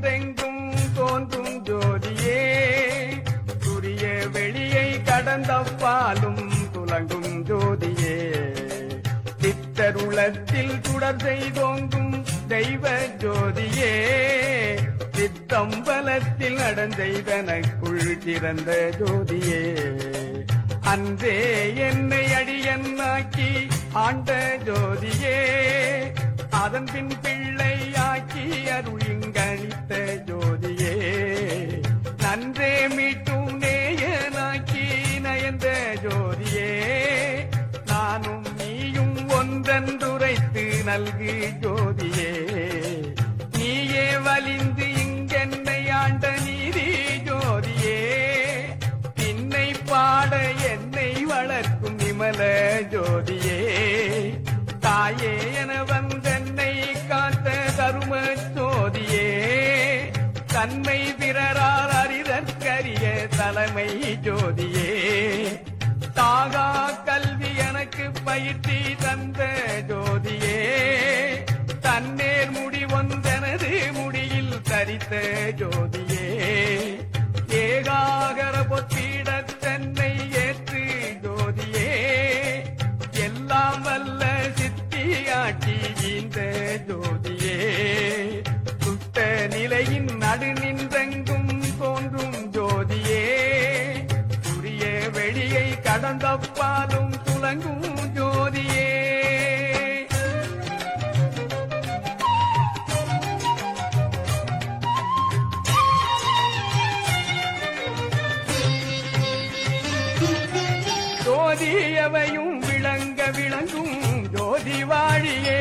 நிலையின் தோன்றும் ஜோதியே. சூரிய வெளியை கடந்த பாலும் துலங்கும் ஜோதியே. சித்தருளத்தில் சுடர் செய்தோங்கும் தெய்வ ஜோதியே. சித்தம்பலத்தில் நடந்தெய்தனக்குள் திறந்த ஜோதியே. அன்றே என்னை அடியன்னாக்கி ஆண்ட ஜோதியே. அதன் பின் பிள்ளை ஒன்றென்றுரைத்து நல்கு ஜோதியே. நீயே வலிந்து இங்கென்னை ஆண்ட நீதி ஜோதியே. பின்னை பாட என்னை வளர்க்கும் விமல ஜோதியே. தாயே என வந்தென்னை காத்த தரும ஜோதியே. தன்மை பிறரால் அறிதற்கரிய தலைமை ஜோதியே. தாகா கல்வி பயிற்சி தந்த ஜோதியே தன்னேர் முடி ஒன்றெனது முடியில் தரித்த ஜோதியே. ஏகாகர பொத்திட தன்னை ஏற்று ஜோதியே எல்லாம் வல்ல சித்தியாட்டி இந்த ஜோதியே. சுத்த நிலையின் நடு நின்றெங்கும் தோன்றும் ஜோதியே சூரிய வெளியை கடந்தப்பாலும் ஜோதியவையும் விளங்க விளங்கும் ஜோதி வாழியே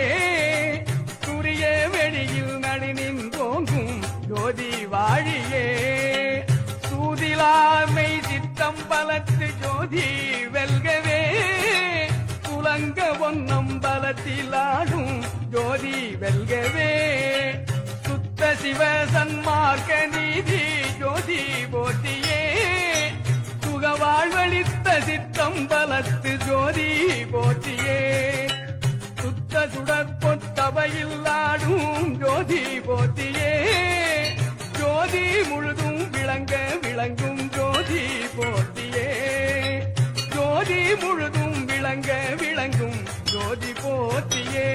சூரிய வெளியில் நடுநின் தோங்கும் ஜோதி வாழியே சூதிலாமை சித்தம் பலத்து ஜோதி வெல்கவே. துலங்க ஒன்னம் பலத்திலாடும் ஜோதி வெல்கவே. சுத்த சிவ சன்மார்க்க நீதி வாழ்வழித்த சித்தம் பலத்து ஜோதி போற்றியே. சுத்த சுடற் ஆடும் ஜோதி போற்றியே. ஜோதி முழுதும் விளங்க விளங்கும் ஜோதி போற்றியே. ஜோதி முழுதும் விளங்க விளங்கும் ஜோதி போற்றியே.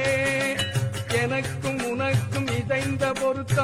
எனக்கும் உனக்கும் இதைந்த பொருத்தம்